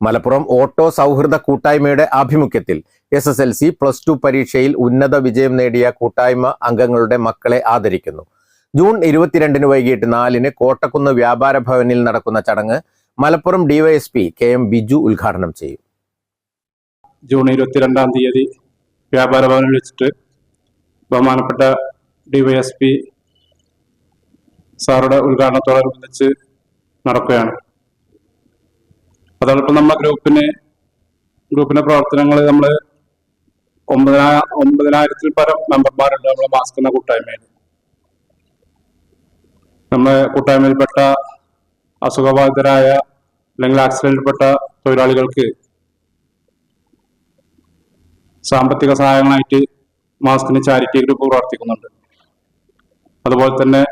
Malappuram auto സൗഹൃദ കൂട്ടായ്മയുടെ ആഭിമുഖ്യത്തിൽ S S L C plus two പരീക്ഷയിൽ ഉന്നത വിജയം നേടിയ കൂട്ടായ്മ അംഗങ്ങളുടെ മക്കളെ ആദരിക്കുന്നു. ജൂൺ ഇരുപത്തിരണ്ടിന് വൈകിട്ട് നാലിന് കോട്ടക്കുന്ന് വ്യാപാര ഭവനിൽ നടക്കുന്ന ചടങ്ങ് Malappuram DYSP K M Biju ഉദ്ഘാടനം ചെയ്യും. ജൂൺ ഇരുപത്തിരണ്ടാം തീയതി വ്യാപാര ഭവനിൽ വെച്ചിട്ട് ബഹുമാനപ്പെട്ട ഡിവൈഎസ്പി സാറുടെ ഉദ്ഘാടനത്തോടനുബന്ധിച്ച് നടക്കുകയാണ്. അതോടൊപ്പം നമ്മുടെ ഗ്രൂപ്പിന് ഗ്രൂപ്പിന്റെ പ്രവർത്തനങ്ങൾ നമ്മൾ ഒമ്പതിനാ ഒമ്പതിനായിരത്തിൽ പരം മെമ്പർമാരുണ്ട് നമ്മളെ മാസ്ക് എന്ന കൂട്ടായ്മയിൽ. നമ്മളെ കൂട്ടായ്മയിൽപ്പെട്ട അസുഖബാധിതരായ അല്ലെങ്കിൽ ആക്സിഡന്റിൽപ്പെട്ട തൊഴിലാളികൾക്ക് സാമ്പത്തിക സഹായങ്ങളായിട്ട് മാസ്കിന് ചാരിറ്റി ഗ്രൂപ്പ് പ്രവർത്തിക്കുന്നുണ്ട്. അതുപോലെ തന്നെ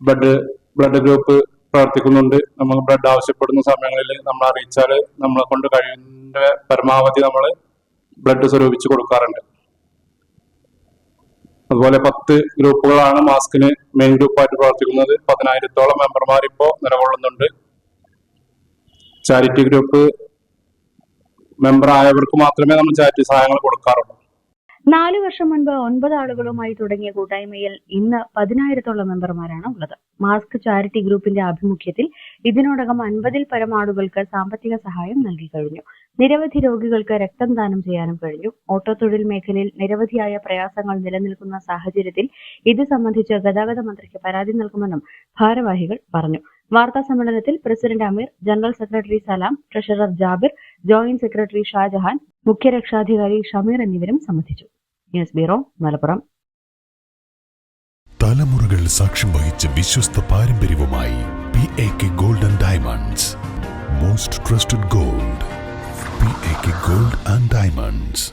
ബ്ലഡ് ബ്ലഡ് ഗ്രൂപ്പ് പ്രവർത്തിക്കുന്നുണ്ട് നമ്മൾ ബ്ലഡ് ആവശ്യപ്പെടുന്ന സമയങ്ങളിൽ നമ്മൾ അറിയിച്ചാൽ നമ്മളെ കൊണ്ട് കഴിയുന്ന പരമാവധി നമ്മൾ ബ്ലഡ് സ്വരൂപിച്ച് കൊടുക്കാറുണ്ട്. അതുപോലെ പത്ത് ഗ്രൂപ്പുകളാണ് മാസ്കിന് മെയിൻ ഗ്രൂപ്പായിട്ട് പ്രവർത്തിക്കുന്നത്. പതിനായിരത്തോളം മെമ്പർമാർ ഇപ്പോൾ നിലകൊള്ളുന്നുണ്ട്. ചാരിറ്റി ഗ്രൂപ്പ് മെമ്പർ ആയവർക്ക് മാത്രമേ നമ്മൾ ചാരിറ്റി സഹായങ്ങൾ കൊടുക്കാറുള്ളൂ. നാലു വർഷം മുൻപ് ഒൻപത് ആളുകളുമായി തുടങ്ങിയ കൂട്ടായ്മയിൽ ഇന്ന് പതിനായിരത്തോളം മെമ്പർമാരാണ് ഉള്ളത്. മാസ്ക് ചാരിറ്റി ഗ്രൂപ്പിന്റെ ആഭിമുഖ്യത്തിൽ ഇതിനോടകം അൻപതിൽ പരം ആളുകൾക്ക് സാമ്പത്തിക സഹായം നൽകി കഴിഞ്ഞു. നിരവധി രോഗികൾക്ക് രക്തം ദാനം ചെയ്യാനും കഴിഞ്ഞു. ഓട്ടോ തൊഴിൽ മേഖലയിൽ നിരവധിയായ പ്രയാസങ്ങൾ നിലനിൽക്കുന്ന സാഹചര്യത്തിൽ ഇത് സംബന്ധിച്ച് ഗതാഗത മന്ത്രിക്ക് പരാതി നൽകുമെന്നും ഭാരവാഹികൾ പറഞ്ഞു. വാർത്താ സമ്മേളനത്തിൽ president Ameer general secretary Salam treasurer Jabir joint secretary Shajahan മുഖ്യ രക്ഷാധികാരി ഷമീർ എന്നിവരും സംബന്ധിച്ചു. News bureau Malappuram. തലമുറകൾ സാക്ഷ്യം വഹിച്ച വിശ്വസ്ത പാരമ്പര്യവുമായി P A K golden diamonds most trusted gold P A K gold and diamonds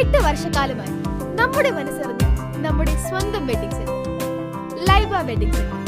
എട്ട് വർഷക്കാലമായി നമ്മുടെ മനസ്സറിഞ്ഞ് നമ്മുടെ സ്വന്തം wedding centre Laiba wedding centre